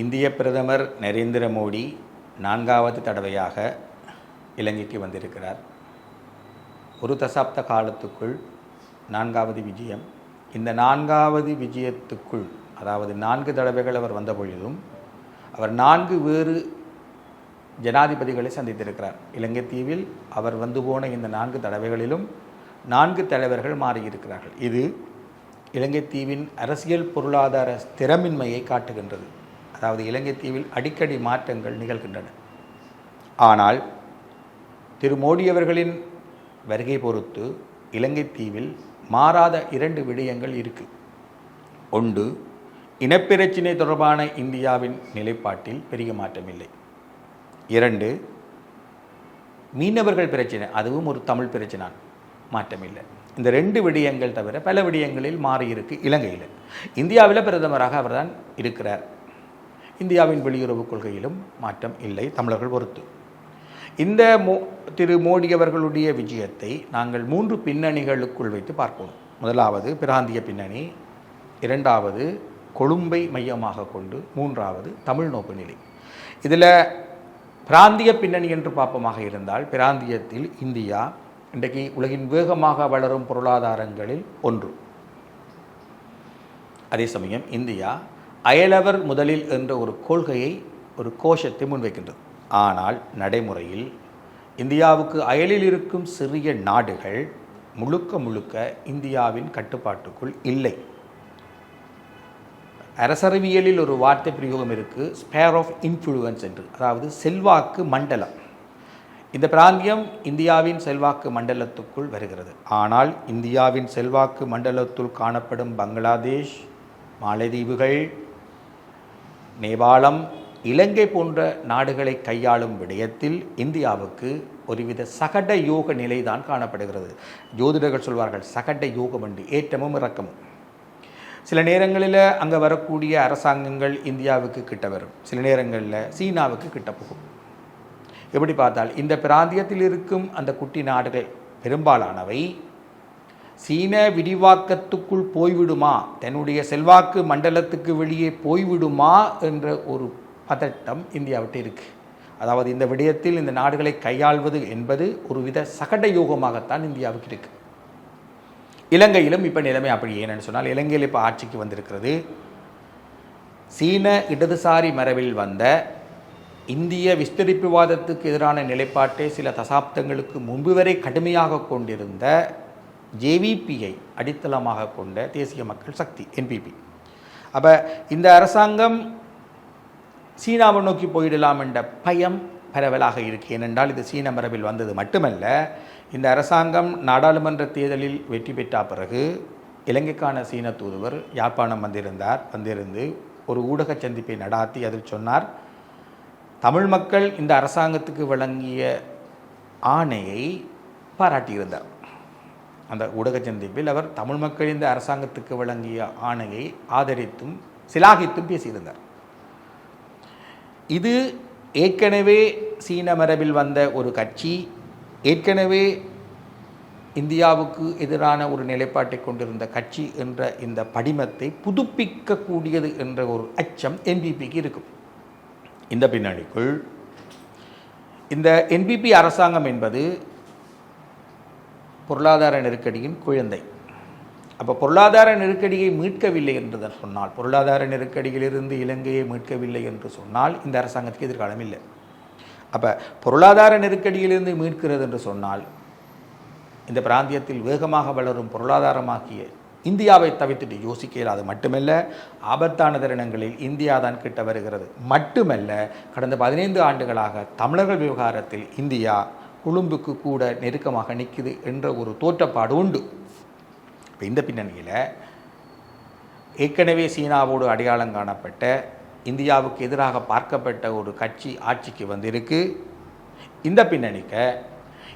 இந்திய பிரதமர் நரேந்திர மோடி நான்காவது தடவையாக இலங்கைக்கு வந்திருக்கிறார். ஒரு தசாப்த காலத்துக்குள் நான்காவது விஜயம். இந்த நான்காவது விஜயத்துக்குள் அதாவது நான்கு தடவைகள் அவர் வந்தபொழுதும் அவர் நான்கு வேறு ஜனாதிபதிகளை சந்தித்திருக்கிறார். இலங்கை தீவில் அவர் வந்து போன இந்த நான்கு தடவைகளிலும் நான்கு தலைவர்கள் மாறியிருக்கிறார்கள். இது இலங்கை தீவின் அரசியல் பொருளாதார ஸ்திரமின்மையை காட்டுகின்றது. அதாவது இலங்கை தீவில் அடிக்கடி மாற்றங்கள் நிகழ்கின்றன. ஆனால் திரு மோடி அவர்களின் வருகை பொறுத்து இலங்கை தீவில் மாறாத இரண்டு விடயங்கள் இருக்கு. ஒன்று இனப்பிரச்சினை தொடர்பான இந்தியாவின் நிலைப்பாட்டில் பெரிய மாற்றமில்லை. இரண்டு மீனவர்கள் பிரச்சனை அதுவும் ஒரு தமிழ் பிரச்சனை மாற்றமில்லை. இந்த ரெண்டு விடயங்கள் தவிர பல விடயங்களில் மாறியிருக்கு இலங்கையில். இந்தியாவில் பிரதமராக அவர்தான் இருக்கிறார். இந்தியாவின் வெளியுறவுக் கொள்கையிலும் மாற்றம் இல்லை தமிழர்கள் பொறுத்து. இந்த மோ திரு மோடி அவர்களுடைய விஜயத்தை நாங்கள் மூன்று பின்னணிகளுக்குள் வைத்து பார்ப்போம். முதலாவது பிராந்திய பின்னணி இரண்டாவது கொழும்பை மையமாக கொண்டு மூன்றாவது தமிழ் நோக்கு நிலை. இதில் பிராந்திய பின்னணி என்று பார்ப்போமாக இருந்தால் பிராந்தியத்தில் இந்தியா இன்றைக்கு உலகின் வேகமாக வளரும் பொருளாதாரங்களில் ஒன்று. அதே சமயம் இந்தியா அயலவர் முதலில் என்ற ஒரு கொள்கையை ஒரு கோஷத்தை முன்வைக்கின்றது. ஆனால் நடைமுறையில் இந்தியாவுக்கு அயலில் இருக்கும் சிறிய நாடுகள் முழுக்க முழுக்க இந்தியாவின் கட்டுப்பாட்டுக்குள் இல்லை. அரசறிவியலில் ஒரு வார்த்தை பிரயோகம் இருக்குது ஸ்பேர் ஆஃப் இன்ஃப்ளூயன்ஸ் என்று. அதாவது செல்வாக்கு மண்டலம். இந்த பிராந்தியம் இந்தியாவின் செல்வாக்கு மண்டலத்துக்குள் வருகிறது. ஆனால் இந்தியாவின் செல்வாக்கு மண்டலத்துள் காணப்படும் பங்களாதேஷ் மாலைதீவுகள் நேபாளம் இலங்கை போன்ற நாடுகளை கையாளும் விடயத்தில் இந்தியாவுக்கு ஒருவித சகட யோக நிலைதான் காணப்படுகிறது. ஜோதிடர்கள் சொல்வார்கள் சகட யோகம் என்று ஏற்றமும் இறக்கமும் சில நேரங்களில் அங்கே வரக்கூடிய அரசாங்கங்கள் இந்தியாவுக்கு கிட்ட வரும். சில நேரங்களில் சீனாவுக்கு கிட்ட போகும். எப்படி பார்த்தால் இந்த பிராந்தியத்தில் இருக்கும் அந்த குட்டி நாடுகள் பெரும்பாலானவை சீன விரிவாக்கத்துக்குள் போய்விடுமா? தன்னுடைய செல்வாக்கு மண்டலத்துக்கு வெளியே போய்விடுமா? என்ற ஒரு பதட்டம் இந்தியாவிட்டு இருக்குது அதாவது இந்த விடயத்தில் இந்த நாடுகளை கையாள்வது என்பது ஒரு வித சகட யோகமாகத்தான் இந்தியாவுக்கு இருக்குது இலங்கையிலும் இப்போ நிலைமை அப்படி ஏன்னு சொன்னால் இலங்கையில் இப்போ ஆட்சிக்கு வந்திருக்கிறது. சீன இடதுசாரி மரபில் வந்த இந்திய விஸ்தரிப்புவாதத்துக்கு எதிரான நிலைப்பாட்டை சில தசாப்தங்களுக்கு முன்பு வரை கடுமையாக கொண்டிருந்த ஜேவிபியை அடித்தளமாக கொண்ட தேசிய மக்கள் சக்தி என்பிபி அப்போ இந்த அரசாங்கம் சீனாவை நோக்கி போயிடலாம் என்ற பயம் பரவலாக இருக்கு. ஏனென்றால் இது சீன மரபில் வந்தது மட்டுமல்ல இந்த அரசாங்கம் நாடாளுமன்ற தேர்தலில் வெற்றி பெற்ற பிறகு இலங்கைக்கான சீன தூதுவர் யாழ்ப்பாணம் வந்திருந்தார். வந்திருந்து ஒரு ஊடக சந்திப்பை நடாத்தி அதில் சொன்னார் தமிழ் மக்கள் இந்த அரசாங்கத்துக்கு வழங்கிய ஆணையை பாராட்டியிருந்தார். அந்த ஊடக சந்திப்பில் அவர் தமிழ் மக்கள் இந்த அரசாங்கத்துக்கு வழங்கிய ஆணையை ஆதரித்தும் சிலாகித்தும் பேசியிருந்தார். இது ஏற்கனவே சீன மரபில் வந்த ஒரு கட்சி ஏற்கனவே இந்தியாவுக்கு எதிரான ஒரு நிலைப்பாட்டை கொண்டிருந்த கட்சி என்ற இந்த படிமத்தை புதுப்பிக்கக்கூடியது என்ற ஒரு அச்சம் என்பிபிக்கு இருக்கும். இந்த பின்னணிக்குள் இந்த என்பிபி அரசாங்கம் என்பது பொருளாதார நெருக்கடியின் குழந்தை. அப்போ பொருளாதார நெருக்கடியை மீட்கவில்லை என்று சொன்னால் பொருளாதார நெருக்கடியிலிருந்து இலங்கையை மீட்கவில்லை என்று சொன்னால் இந்த அரசாங்கத்துக்கு எதிர்காலம் இல்லை. அப்போ பொருளாதார நெருக்கடியிலிருந்து மீட்கிறது என்று சொன்னால் இந்த பிராந்தியத்தில் வேகமாக வளரும் பொருளாதாரமாக்கிய இந்தியாவை தவிர்த்துட்டு யோசிக்க இயலாது. மட்டுமல்ல ஆபத்தான தருணங்களில் இந்தியா தான் கிட்ட வருகிறது. மட்டுமல்ல கடந்த பதினைந்து ஆண்டுகளாக தமிழர்கள் விவகாரத்தில் இந்தியா கொழும்புக்கு கூட நெருக்கமாக நிற்குது என்ற ஒரு தோற்றப்பாடு உண்டு. இப்போ இந்த பின்னணியில் ஏற்கனவே சீனாவோடு அடையாளம் காணப்பட்ட இந்தியாவுக்கு எதிராக பார்க்கப்பட்ட ஒரு கட்சி ஆட்சிக்கு வந்திருக்கு. இந்த பின்னணிக்க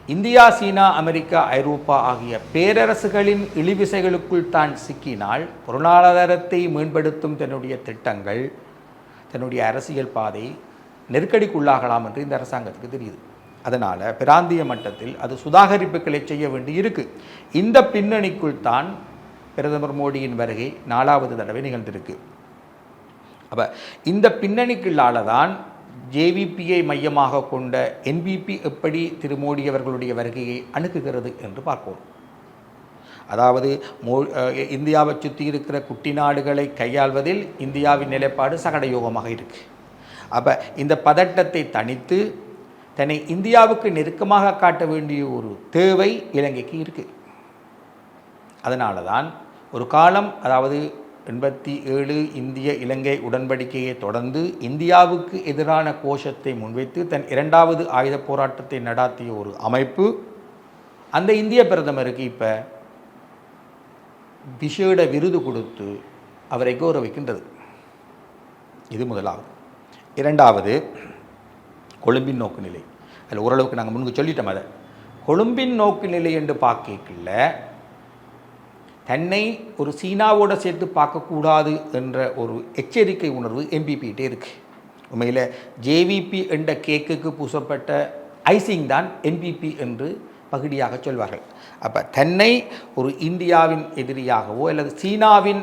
இந்தியா சீனா அமெரிக்கா ஐரோப்பா ஆகிய பேரரசுகளின் இழிவிசைகளுக்குள் தான் சிக்கினால் பொருளாதாரத்தை மேம்படுத்தும் தன்னுடைய திட்டங்கள் தன்னுடைய அரசியல் பாதை நெருக்கடிக்குள்ளாகலாம் என்று இந்த அரசாங்கத்துக்கு தெரியுது. அதனால் பிராந்திய மட்டத்தில் அது சுதாகரிப்புகளை செய்ய வேண்டி இருக்குது இந்த பின்னணிக்குள் தான் பிரதமர் மோடியின் வருகை நாலாவது தடவை நிகழ்ந்திருக்கு. அப்போ இந்த பின்னணிக்குள்ளால தான் ஜேவிபியை மையமாக கொண்ட என்பிபி எப்படி திரு மோடி அவர்களுடைய வருகையை அணுகுகிறது என்று பார்ப்போம். அதாவது மோ இந்தியாவை சுற்றி இருக்கிற குட்டி நாடுகளை கையாள்வதில் இந்தியாவின் நிலைப்பாடு சகடயோகமாக இருக்குது அப்போ இந்த பதட்டத்தை தணித்து தன்னை இந்தியாவுக்கு நெருக்கமாக காட்ட வேண்டிய ஒரு தேவை இலங்கைக்கு இருக்குது அதனால தான் ஒரு காலம் அதாவது எண்பத்தி ஏழு இந்திய இலங்கை உடன்படிக்கையை தொடர்ந்து இந்தியாவுக்கு எதிரான கோஷத்தை முன்வைத்து தன் இரண்டாவது ஆயுத போராட்டத்தை நடாத்திய ஒரு அமைப்பு அந்த இந்திய பிரதமருக்கு இப்போ விஷேட விருது கொடுத்து அவரை கௌரவிக்கின்றது. இது முதலாவது. இரண்டாவது கொழும்பின் நோக்கு நிலை அதில் ஓரளவுக்கு நாங்கள் முன்பு சொல்லிட்டோம் அதை. கொழும்பின் நோக்கு நிலை என்று பார்க்கல தன்னை ஒரு சீனாவோட சேர்த்து பார்க்கக்கூடாது என்ற ஒரு எச்சரிக்கை உணர்வு எம்பிபிகிட்டே இருக்குது உண்மையில் ஜேவிபி என்ற கேக்குக்கு பூசப்பட்ட ஐசிங் தான் என்பிபி என்று பகுதியாக சொல்வார்கள். அப்போ தன்னை ஒரு இந்தியாவின் எதிரியாகவோ அல்லது சீனாவின்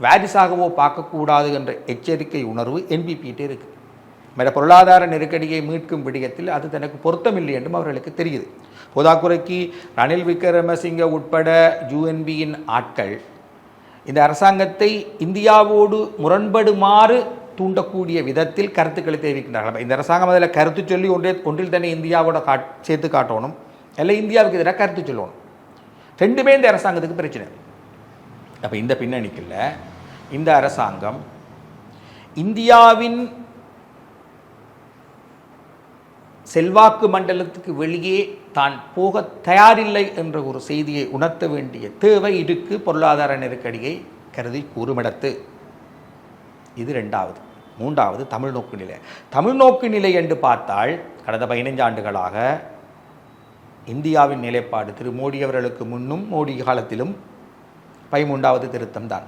வாரிசாகவோ பார்க்கக்கூடாது என்ற எச்சரிக்கை உணர்வு என்பிபிகிட்டே இருக்குது மற்ற பொருளாதார நெருக்கடியை மீட்கும் விடயத்தில் அது தனக்கு பொருத்தமில்லை என்றும் அவர்களுக்கு தெரியுது. போதாக்குறைக்கு ரணில் விக்ரமசிங்க உட்பட யூஎன்பியின் ஆட்கள் இந்த அரசாங்கத்தை இந்தியாவோடு முரண்படுமாறு தூண்டக்கூடிய விதத்தில் கருத்துக்களை தெரிவிக்கின்றார்கள். இந்த அரசாங்கம் அதில் கருத்து சொல்லி ஒன்றே ஒன்றில் தானே இந்தியாவோட காட் சேர்த்து காட்டணும். இல்லை இந்தியாவுக்கு எதிராக கருத்து சொல்லணும். ரெண்டுமே இந்த அரசாங்கத்துக்கு பிரச்சனை. அப்போ இந்த பின்னணிக்கில் இந்த அரசாங்கம் இந்தியாவின் செல்வாக்கு மண்டலத்துக்கு வெளியே தான் போக தயாரில்லை என்ற ஒரு செய்தியை உணர்த்த வேண்டிய தேவை இருக்கு பொருளாதார நெருக்கடியை கருதி கூறுமிடத்து. இது ரெண்டாவது. மூன்றாவது தமிழ் நோக்கு நிலை. தமிழ் நோக்கு நிலை என்று பார்த்தால் கடந்த பதினைஞ்சு ஆண்டுகளாக இந்தியாவின் நிலைப்பாடு திரு மோடி அவர்களுக்கு முன்னும் மோடி காலத்திலும் பதிமூன்றாவது திருத்தம் தான்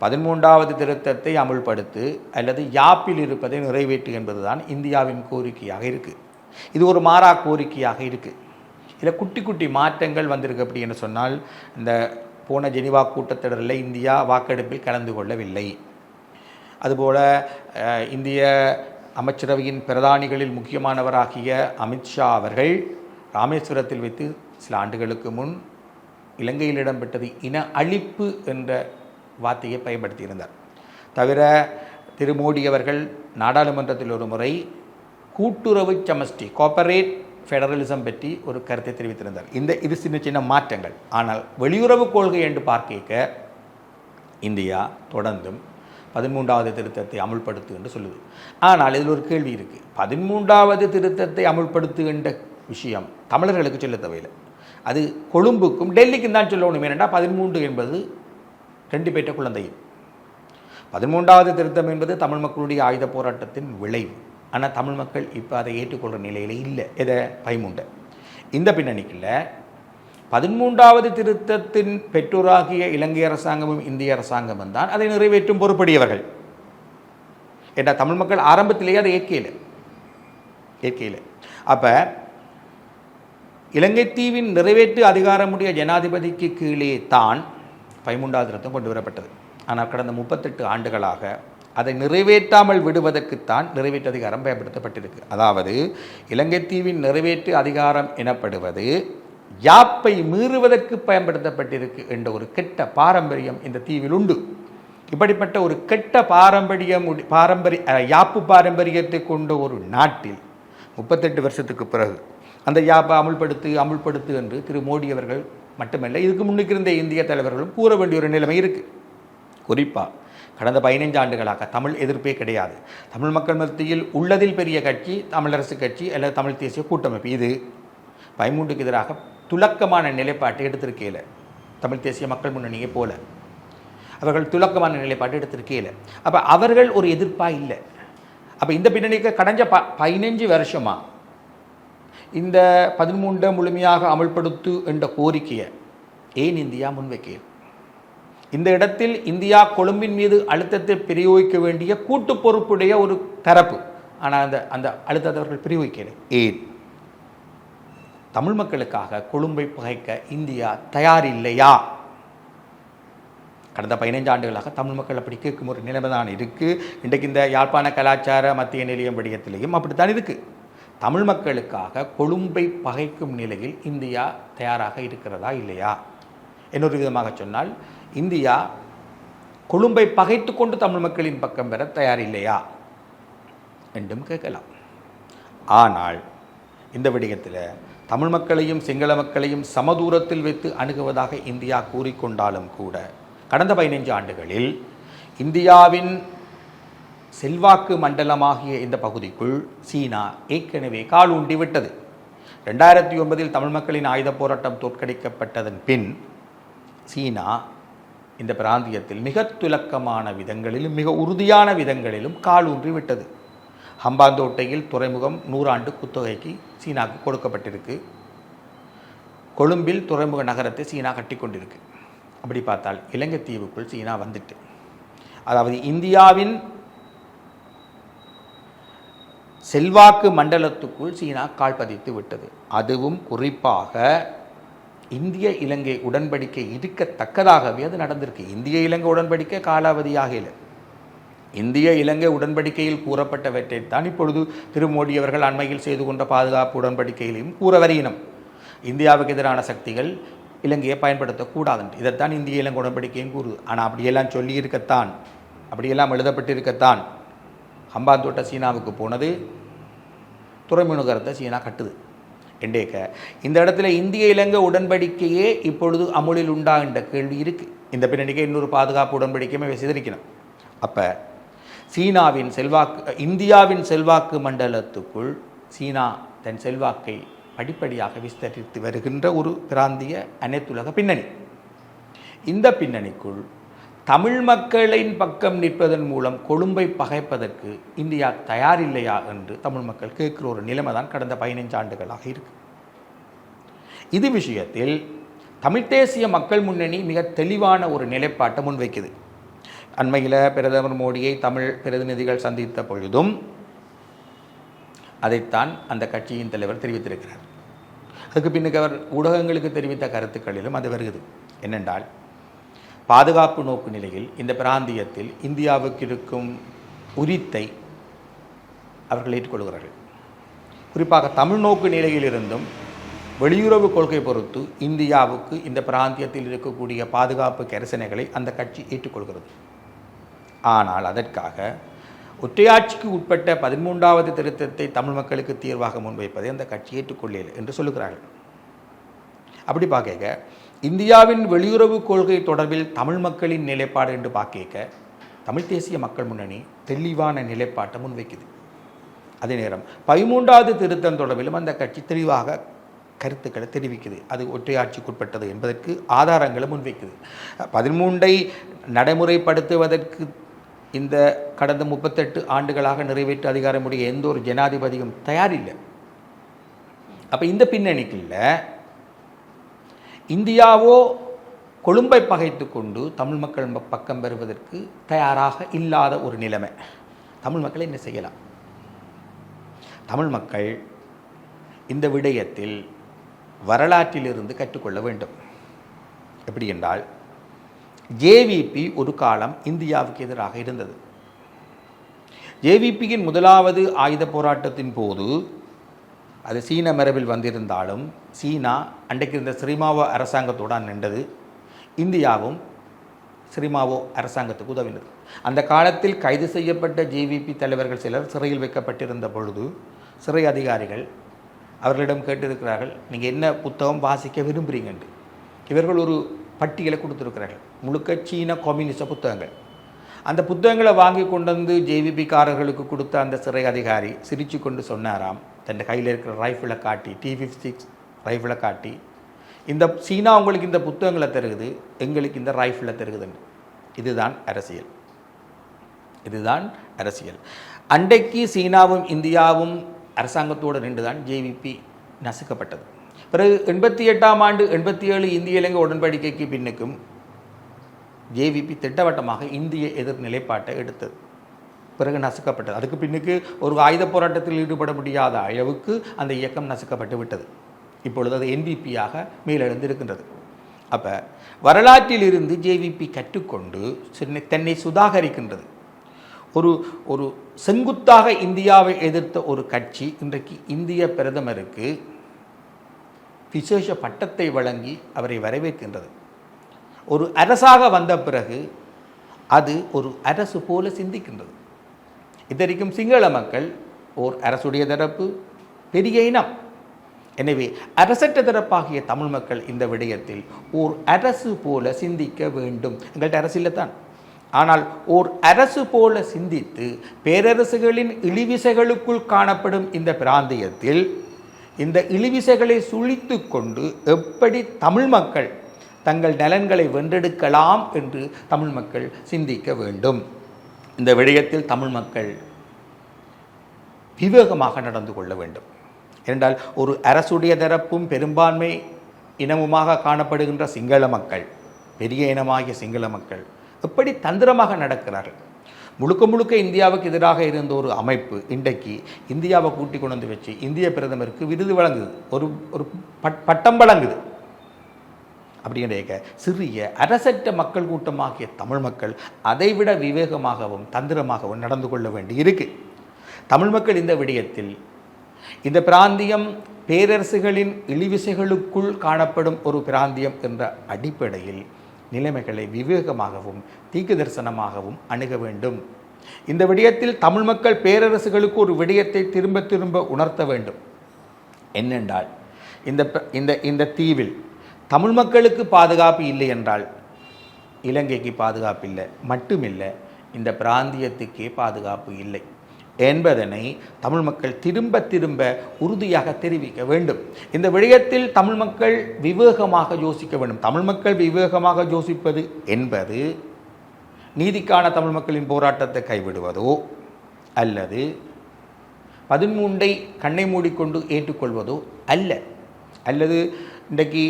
பதிமூன்றாவது திருத்தத்தை அமுல்படுத்து அல்லது யாப்பில் இருப்பதை நிறைவேற்று என்பதுதான் இந்தியாவின் கோரிக்கையாக இருக்குது இது ஒரு மாறா கோரிக்கையாக இருக்குது இதில் குட்டி குட்டி மாற்றங்கள் வந்திருக்கு அப்படின்னு சொன்னால் இந்த போன ஜெனிவா கூட்டத்தொடரில் இந்தியா வாக்கெடுப்பில் கலந்து கொள்ளவில்லை. அதுபோல் இந்திய அமைச்சரவையின் பிரதானிகளில் முக்கியமானவராகிய அமித்ஷா அவர்கள் ராமேஸ்வரத்தில் வைத்து சில ஆண்டுகளுக்கு முன் இலங்கையில் இடம்பெற்றது இன அழிப்பு என்ற வார்த்தையை பயன்படுத்தியிருந்தார். தவிர திரு மோடி அவர்கள் நாடாளுமன்றத்தில் ஒரு முறை கூட்டுறவு சமஷ்டி கோப்பரேட் ஃபெடரலிசம் பற்றி ஒரு கருத்தை தெரிவித்திருந்தார். இந்த இது சின்ன சின்ன மாற்றங்கள். ஆனால் வெளியுறவு கொள்கை என்று பார்க்க இந்தியா தொடர்ந்தும் பதிமூன்றாவது திருத்தத்தை அமுல்படுத்து என்று சொல்லுது. ஆனால் இதில் ஒரு கேள்வி இருக்குது பதிமூன்றாவது திருத்தத்தை அமுல்படுத்து என்ற விஷயம் தமிழர்களுக்கு சொல்ல தேவையில்லை. அது கொழும்புக்கும் டெல்லிக்கும் தான் சொல்லணும். ஏனென்றால் பதிமூன்று என்பது ரெண்டு பேற்ற குழந்தையும். பதிமூன்றாவது திருத்தம் என்பது தமிழ் மக்களுடைய ஆயுத போராட்டத்தின் விளைவு. ஆனால் தமிழ் மக்கள் இப்போ அதை ஏற்றுக்கொள்கிற நிலையில் இல்லை. எதை? பயமுண்ட இந்த பின்னணிக்குள்ள பதிமூன்றாவது திருத்தத்தின் பெற்றோராகிய இலங்கை அரசாங்கமும் இந்திய அரசாங்கமும் தான் அதை நிறைவேற்றும் பொறுப்படியவர்கள். ஏன்னா தமிழ் மக்கள் ஆரம்பத்திலேயே அதை ஏற்கையில். ஏற்கையில். அப்போ இலங்கை தீவின் நிறைவேற்று அதிகாரமுடைய ஜனாதிபதிக்கு கீழே தான் பதிமூன்றாவது ரத்தம் கொண்டு வரப்பட்டது. ஆனால் கடந்த முப்பத்தெட்டு ஆண்டுகளாக அதை நிறைவேற்றாமல் விடுவதற்குத்தான் நிறைவேற்று அதிகாரம் பயன்படுத்தப்பட்டிருக்கு. அதாவது இலங்கை தீவின் நிறைவேற்று அதிகாரம் எனப்படுவது யாப்பை மீறுவதற்கு பயன்படுத்தப்பட்டிருக்கு என்ற ஒரு கெட்ட பாரம்பரியம் இந்த தீவில் உண்டு. இப்படிப்பட்ட ஒரு கெட்ட பாரம்பரியம் பாரம்பரிய யாப்பு பாரம்பரியத்தை கொண்ட ஒரு நாட்டில் முப்பத்தெட்டு வருஷத்துக்கு பிறகு அந்த யாப்பை அமுல்படுத்து அமுல்படுத்து என்று திரு மோடி அவர்கள் மட்டுமல்ல இதுக்கு முன்னுக்கு இருந்த இந்திய தலைவர்களும் கூற வேண்டிய ஒரு நிலைமை இருக்குது குறிப்பாக கடந்த பதினைஞ்சு ஆண்டுகளாக தமிழ் எதிர்ப்பே கிடையாது. தமிழ் மக்கள் மத்தியில் உள்ளதில் பெரிய கட்சி தமிழரசு கட்சி அல்லது தமிழ் தேசிய கூட்டமைப்பு இது. பயமூண்டுக்கு எதிராக துலக்கமான நிலைப்பாட்டை எடுத்திருக்கையில் தமிழ் தேசிய மக்கள் முன்னணியை போல. அவர்கள் துலக்கமான நிலைப்பாட்டை எடுத்திருக்கையில் அப்போ அவர்கள் ஒரு எதிர்ப்பாக இல்லை. அப்போ இந்த பின்னணிக்கு கடைஞ்ச ப பதினஞ்சு வருஷமாக இந்த பதிமூன்றை முழுமையாக அமல்படுத்து என்ற கோரிக்கையை ஏன் இந்தியா முன்வைக்கிறது இந்த இடத்தில் இந்தியா கொழும்பின் மீது அழுத்தத்தை பிரயோகிக்க வேண்டிய கூட்டு பொறுப்புடைய ஒரு தரப்பு. ஆனால் அந்த அந்த அழுத்தத்தை அவர்கள் பிரயோகிக்கலை. ஏன்? தமிழ் மக்களுக்காக கொழும்பை பகைக்க இந்தியா தயார் இல்லையா கடந்த பதினைஞ்சு ஆண்டுகளாக தமிழ் மக்கள் அப்படி கேட்கும் ஒரு நிலைமை தான் இருக்குது இன்றைக்கு இந்த யாழ்ப்பாண கலாச்சார மத்திய நிலையம் விடயத்திலையும் அப்படித்தான் இருக்குது தமிழ் மக்களுக்காக கொழும்பை பகைக்கும் நிலையில் இந்தியா தயாராக இருக்கிறதா இல்லையா? இன்னொரு விதமாக சொன்னால் இந்தியா கொழும்பை பகைத்து கொண்டு தமிழ் மக்களின் பக்கம் பெற தயார் இல்லையா? என்றும் கேட்கலாம். ஆனால் இந்த விடயத்தில் தமிழ் மக்களையும் சிங்கள மக்களையும் சமதூரத்தில் வைத்து அணுகுவதாக இந்தியா கூறிக்கொண்டாலும் கூட கடந்த பதினைஞ்சு ஆண்டுகளில் இந்தியாவின் செல்வாக்கு மண்டலமாகிய இந்த பகுதிக்குள் சீனா ஏற்கனவே கால் விட்டது ரெண்டாயிரத்தி ஒன்பதில் தமிழ் மக்களின் ஆயுதப் போராட்டம் தோற்கடிக்கப்பட்டதன் பின் சீனா இந்த பிராந்தியத்தில் மிக துலக்கமான விதங்களிலும் மிக உறுதியான விதங்களிலும் கால் ஊன்றி விட்டது ஹம்பாந்தோட்டையில் துறைமுகம் நூறாண்டு குத்தகைக்கு சீனாவுக்கு கொடுக்கப்பட்டிருக்கு. கொழும்பில் துறைமுக நகரத்தை சீனா கட்டி கொண்டிருக்கு. அப்படி பார்த்தால் இலங்கை தீவுக்குள் சீனா வந்துட்டு. அதாவது இந்தியாவின் செல்வாக்கு மண்டலத்துக்குள் சீனா கால் பதித்து விட்டது. அதுவும் குறிப்பாக இந்திய இலங்கை உடன்படிக்கை இருக்கத்தக்கதாகவே அது நடந்திருக்கு. இந்திய இலங்கை உடன்படிக்கை காலாவதியாக இல்லை இந்திய இலங்கை உடன்படிக்கையில் கூறப்பட்டவற்றை தான் இப்பொழுது திரு மோடி அவர்கள் அண்மையில் செய்து கொண்ட பாதுகாப்பு உடன்படிக்கையிலையும் கூற வரையினம் இந்தியாவுக்கு எதிரான சக்திகள் இலங்கையை பயன்படுத்தக்கூடாது இதைத்தான் இந்திய இலங்கை உடன்படிக்கையும் கூறுது. ஆனால் அப்படியெல்லாம் சொல்லியிருக்கத்தான். அப்படியெல்லாம் எழுதப்பட்டிருக்கத்தான். ஹம்பாந்தோட்டை சீனாவுக்கு போனது துறைமுகத்தை சீனா கட்டுது. என்றேக்க இந்த இடத்துல இந்திய இலங்கை உடன்படிக்கையே இப்பொழுது அமுலில் உண்டா என்ற கேள்வி இருக்குது இந்த பின்னணிக்கு இன்னொரு பாதுகாப்பு உடன்படிக்கையுமே சிதறிக்கணும் அப்போ சீனாவின் செல்வாக்கு இந்தியாவின் செல்வாக்கு மண்டலத்துக்குள் சீனா தன் செல்வாக்கை படிப்படியாக விஸ்தரித்து வருகின்ற ஒரு பிராந்திய அனைத்துலக பின்னணி. இந்த பின்னணிக்குள் தமிழ் மக்களின் பக்கம் நிற்பதன் மூலம் கொழும்பை பகைப்பதற்கு இந்தியா தயாரில்லையா என்று தமிழ் மக்கள் கேட்கிற ஒரு நிலைமை தான் கடந்த பதினைஞ்சு ஆண்டுகளாக இருக்கு. இது விஷயத்தில் தமிழ் தேசிய மக்கள் முன்னணி மிக தெளிவான ஒரு நிலைப்பாட்டை முன்வைக்குது. அண்மையில் பிரதமர் மோடியை தமிழ் பிரதிநிதிகள் சந்தித்த பொழுதும் அதைத்தான் அந்த கட்சியின் தலைவர் தெரிவித்திருக்கிறார். அதுக்கு பின்னுக்கு அவர் ஊடகங்களுக்கு தெரிவித்த கருத்துக்களிலும் அது வருகிறது என்னென்றால் பாதுகாப்பு நோக்கு நிலையில் இந்த பிராந்தியத்தில் இந்தியாவுக்கு இருக்கும் உரித்தை அவர்கள் ஏற்றுக்கொள்கிறார்கள். குறிப்பாக தமிழ் நோக்கு நிலையிலிருந்தும் வெளியுறவு கொள்கை பொறுத்து இந்தியாவுக்கு இந்த பிராந்தியத்தில் இருக்கக்கூடிய பாதுகாப்பு கரிசனைகளை அந்த கட்சி ஏற்றுக்கொள்கிறது. ஆனால் அதற்காக ஒற்றையாட்சிக்கு உட்பட்ட பதிமூன்றாவது திருத்தத்தை தமிழ் மக்களுக்கு தீர்வாக முன்வைப்பதை அந்த கட்சி ஏற்றுக்கொள்ளல என்று சொல்லுகிறார்கள். அப்படி பார்க்க இந்தியாவின் வெளியுறவு கொள்கை தொடர்பில் தமிழ் மக்களின் நிலைப்பாடு என்று பார்க்க தமிழ் தேசிய மக்கள் முன்னணி தெளிவான நிலைப்பாட்டை முன்வைக்குது. அதே நேரம் பதிமூன்றாவது திருத்தம் தொடர்பிலும் அந்த கட்சி தெளிவாக கருத்துக்களை தெரிவிக்குது. அது ஒற்றையாட்சிக்குட்பட்டது என்பதற்கு ஆதாரங்களை முன்வைக்குது. பதிமூன்றை நடைமுறைப்படுத்துவதற்கு இந்த கடந்த முப்பத்தெட்டு ஆண்டுகளாக நிறைவேற்று அதிகாரமுடைய எந்த ஒரு ஜனாதிபதியும் தயாரில்லை. அப்போ இந்த பின்னணிக்குள்ள இந்தியாவோ கொழும்பை பகைத்து கொண்டு தமிழ் மக்கள் பக்கம் பெறுவதற்கு தயாராக இல்லாத ஒரு நிலைமை. தமிழ் மக்கள் என்ன செய்யலாம்? தமிழ் மக்கள் இந்த விடயத்தில் வரலாற்றிலிருந்து கற்றுக்கொள்ள வேண்டும். எப்படி என்றால் ஜேவிபி ஒரு காலம் இந்தியாவுக்கு எதிராக இருந்தது. ஜேவிபியின் முதலாவது ஆயுத போராட்டத்தின் போது அது சீன மரபில் வந்திருந்தாலும் சீனா அன்றைக்கு இருந்த ஸ்ரீமாவோ அரசாங்கத்தோடு நின்றது. இந்தியாவும் ஸ்ரீமாவோ அரசாங்கத்துக்கு உதவினது. அந்த காலத்தில் கைது செய்யப்பட்ட ஜேவிபி தலைவர்கள் சிலர் சிறையில் வைக்கப்பட்டிருந்த பொழுது சிறை அதிகாரிகள் அவர்களிடம் கேட்டிருக்கிறார்கள் நீங்கள் என்ன புத்தகம் வாசிக்க விரும்புகிறீங்கன்று இவர்கள் ஒரு பட்டியலை கொடுத்துருக்கிறார்கள். முழுக்க சீன கம்யூனிச புத்தகங்கள். அந்த புத்தகங்களை வாங்கி கொண்டு வந்து ஜேவிபிக்காரர்களுக்கு கொடுத்த அந்த சிறை அதிகாரி சிரித்து கொண்டு சொன்னாராம் தன் கையில் இருக்கிற ரைஃபிளை காட்டி டி ஃபிஃப்டி சிக்ஸ் ரைஃபிளை காட்டி இந்த சீனா உங்களுக்கு இந்த புத்தகங்களை தருகுது எங்களுக்கு இந்த ரைஃபிளை தருகுதுன்னு. இதுதான் அரசியல். இதுதான் அரசியல். அண்டைக்கு சீனாவும் இந்தியாவும் அரசாங்கத்தோடு நின்று தான் ஜேவிபி நசுக்கப்பட்டது. பிறகு எண்பத்தி எட்டாம் ஆண்டு எண்பத்தி ஏழு இந்திய இலங்கை உடன்படிக்கைக்கு பின்னுக்கும் ஜேவிபி திட்டவட்டமாக இந்திய எதிர் நிலைப்பாட்டை எடுத்தது. பிறகு நசுக்கப்பட்டது. அதுக்கு பின்னுக்கு ஒரு ஆயுத போராட்டத்தில் ஈடுபட முடியாத அளவுக்கு அந்த இயக்கம் நசுக்கப்பட்டு விட்டது. இப்பொழுது அது என்பிபியாக மேலெழுந்திருக்கின்றது. அப்போ வரலாற்றிலிருந்து ஜேவிபி கற்றுக்கொண்டு தன்னை சுதாகரிக்கின்றது. ஒரு ஒரு செங்குத்தாக இந்தியாவை எதிர்த்த ஒரு கட்சி இன்றைக்கு இந்திய பிரதமருக்கு விசேஷ பட்டத்தை வழங்கி அவரை வரவேற்கின்றது. ஒரு அரசாக வந்த பிறகு அது ஒரு அரசு போல சிந்திக்கின்றது. இத்தனைக்கும் சிங்கள மக்கள் ஓர் அரசுடைய தரப்பு பெரிய இனம். எனவே அரசற்ற தரப்பாகிய தமிழ் மக்கள் இந்த விடயத்தில் ஓர் அரசு போல சிந்திக்க வேண்டும். எங்கள்கிட்ட அரசு இல்லைத்தான். ஆனால் ஓர் அரசு போல சிந்தித்து பேரரசுகளின் இழிவிசைகளுக்குள் காணப்படும் இந்த பிராந்தியத்தில் இந்த இழிவிசைகளை சுழித்து கொண்டு எப்படி தமிழ் மக்கள் தங்கள் நலன்களை வென்றெடுக்கலாம் என்று தமிழ் மக்கள் சிந்திக்க வேண்டும். இந்த விடயத்தில் தமிழ் மக்கள் விவேகமாக நடந்து கொள்ள வேண்டும். என்றால் ஒரு அரசுடைய தரப்பும் பெரும்பான்மை இனமுமாக காணப்படுகின்ற சிங்கள மக்கள் பெரிய இனமாகிய சிங்கள மக்கள் எப்படி தந்திரமாக நடக்கிறார்கள்? முழுக்க முழுக்க இந்தியாவுக்கு எதிராக இருந்த ஒரு அமைப்பு இன்றைக்கு இந்தியாவை கூட்டி கொண்டு வந்து வச்சு இந்திய பிரதமருக்கு விருது வழங்குது. ஒரு ஒரு பட் பட்டம் வழங்குது. அப்படிங்கிற சிறிய அரசற்ற மக்கள் கூட்டமாகிய தமிழ் மக்கள் அதைவிட விவேகமாகவும் தந்திரமாகவும் நடந்து கொள்ள வேண்டி இருக்கு தமிழ் மக்கள் இந்த விடயத்தில் இந்த பிராந்தியம் பேரரசுகளின் இழிவிசைகளுக்குள் காணப்படும் ஒரு பிராந்தியம் என்ற அடிப்படையில் நிலைமைகளை விவேகமாகவும் தீக்கு தரிசனமாகவும் அணுக வேண்டும். இந்த விடயத்தில் தமிழ் மக்கள் பேரரசுகளுக்கு ஒரு விடயத்தை திரும்ப திரும்ப உணர்த்த வேண்டும். என்னென்றால் இந்த இந்த இந்த தீவில் தமிழ் மக்களுக்கு பாதுகாப்பு இல்லை என்றால் இலங்கைக்கு பாதுகாப்பு இல்லை. மட்டுமில்லை இந்த பிராந்தியத்துக்கே பாதுகாப்பு இல்லை என்பதனை தமிழ் மக்கள் திரும்ப திரும்ப உறுதியாக தெரிவிக்க வேண்டும். இந்த விடயத்தில் தமிழ் மக்கள் விவேகமாக யோசிக்க வேண்டும். தமிழ் மக்கள் விவேகமாக யோசிப்பது என்பது நீதிக்கான தமிழ் மக்களின் போராட்டத்தை கைவிடுவதோ அல்லது பதிமூன்றை கண்ணை மூடிக்கொண்டு ஏற்றுக்கொள்வதோ அல்ல. அல்லது இன்றைக்கு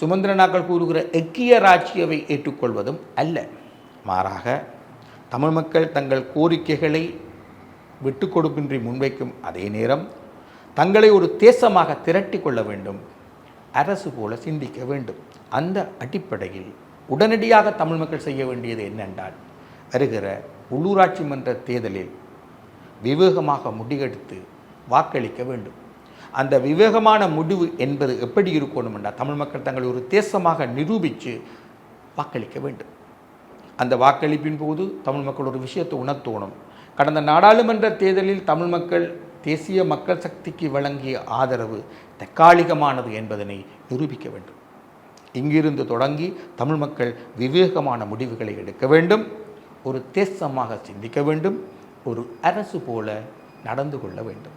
சுமந்திரனாக்கள் கூறுகிற எக்கிய ராட்சியவை ஏற்றுக்கொள்வதும் அல்ல. மாறாக தமிழ் மக்கள் தங்கள் கோரிக்கைகளை விட்டு கொடுப்பின்றி முன்வைக்கும் அதே நேரம் தங்களை ஒரு தேசமாக திரட்டி கொள்ள வேண்டும் அரசு போல சிந்திக்க வேண்டும். அந்த அடிப்படையில் உடனடியாக தமிழ் மக்கள் செய்ய வேண்டியது என்னென்றால் வருகிற உள்ளூராட்சி மன்ற தேர்தலில் விவேகமாக முடிவெடுத்து வாக்களிக்க வேண்டும். அந்த விவேகமான முடிவு என்பது எப்படி இருக்கணும் என்றால் தமிழ் மக்கள் தங்களை ஒரு தேசமாக நிரூபித்து வாக்களிக்க வேண்டும். அந்த வாக்களிப்பின் போது தமிழ் மக்கள் ஒரு விஷயத்தை உணர்த்தோணும். கடந்த நாடாளுமன்ற தேர்தலில் தமிழ் மக்கள் தேசிய மக்கள் சக்திக்கு வழங்கிய ஆதரவு தற்காலிகமானது என்பதனை நிரூபிக்க வேண்டும். இங்கிருந்து தொடங்கி தமிழ் மக்கள் விவேகமான முடிவுகளை எடுக்க வேண்டும். ஒரு தேசமாக சிந்திக்க வேண்டும். ஒரு அரசு போல நடந்து கொள்ள வேண்டும்.